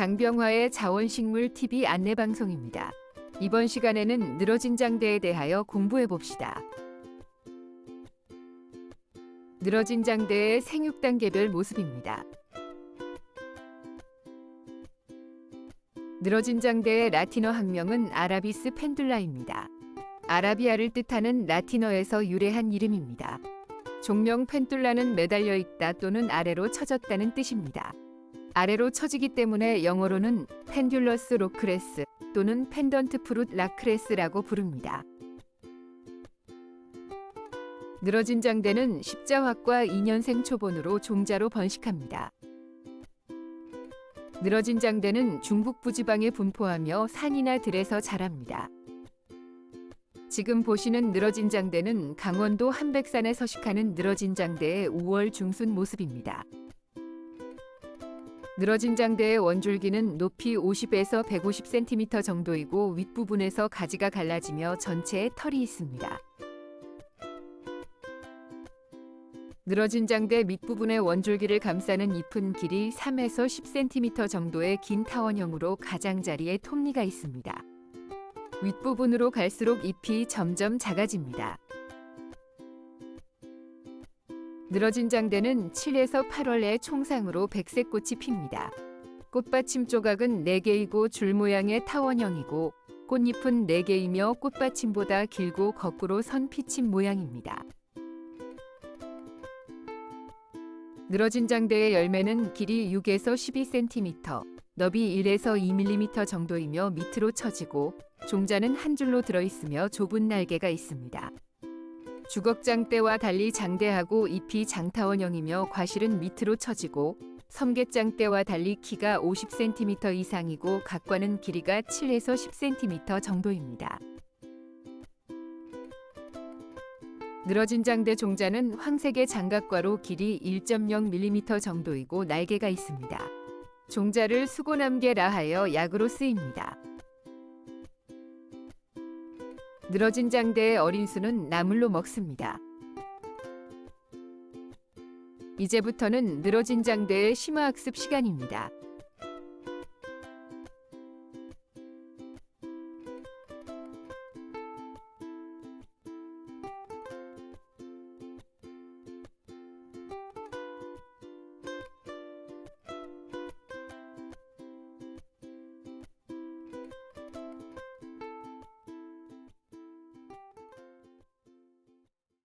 강병화의 자원식물 TV 안내 방송입니다. 이번 시간에는 늘어진 장대에 대하여 공부해 봅시다. 늘어진 장대의 생육 단계별 모습입니다. 늘어진 장대의 라틴어 학명은 아라비스 펜둘라입니다. 아라비아를 뜻하는 라틴어에서 유래한 이름입니다. 종명 펜둘라는 매달려 있다 또는 아래로 처졌다는 뜻입니다. 아래로 처지기 때문에 영어로는 펜듈러스 로크레스 또는 펜던트 프룻 라크레스라고 부릅니다. 늘어진 장대는 십자화과 2년생 초본으로 종자로 번식합니다. 늘어진 장대는 중국 부지방에 분포하며 산이나 들에서 자랍니다. 지금 보시는 늘어진 장대는 강원도 한백산에 서식하는 늘어진 장대의 5월 중순 모습입니다. 늘어진 장대의 원줄기는 높이 50에서 150cm 정도이고 윗부분에서 가지가 갈라지며 전체에 털이 있습니다. 늘어진 장대 밑부분의 원줄기를 감싸는 잎은 길이 3에서 10cm 정도의 긴 타원형으로 가장자리에 톱니가 있습니다. 윗부분으로 갈수록 잎이 점점 작아집니다. 늘어진 장대는 7에서 8월에 총상으로 백색 꽃이 핍니다. 꽃받침 조각은 4개이고 줄 모양의 타원형이고 꽃잎은 4개이며 꽃받침보다 길고 거꾸로 선 피침 모양입니다. 늘어진 장대의 열매는 길이 6에서 12cm, 너비 1에서 2mm 정도이며 밑으로 처지고 종자는 한 줄로 들어있으며 좁은 날개가 있습니다. 주걱장대와 달리 장대하고 잎이 장타원형이며 과실은 밑으로 처지고 섬개장대와 달리 키가 50cm 이상이고 각과는 길이가 7에서 10cm 정도입니다. 늘어진 장대 종자는 황색의 장갑과로 길이 1.0mm 정도이고 날개가 있습니다. 종자를 수고남개라 하여 약으로 쓰입니다. 늘어진 장대의 어린 수는 나물로 먹습니다. 이제부터는 늘어진 장대의 심화학습 시간입니다.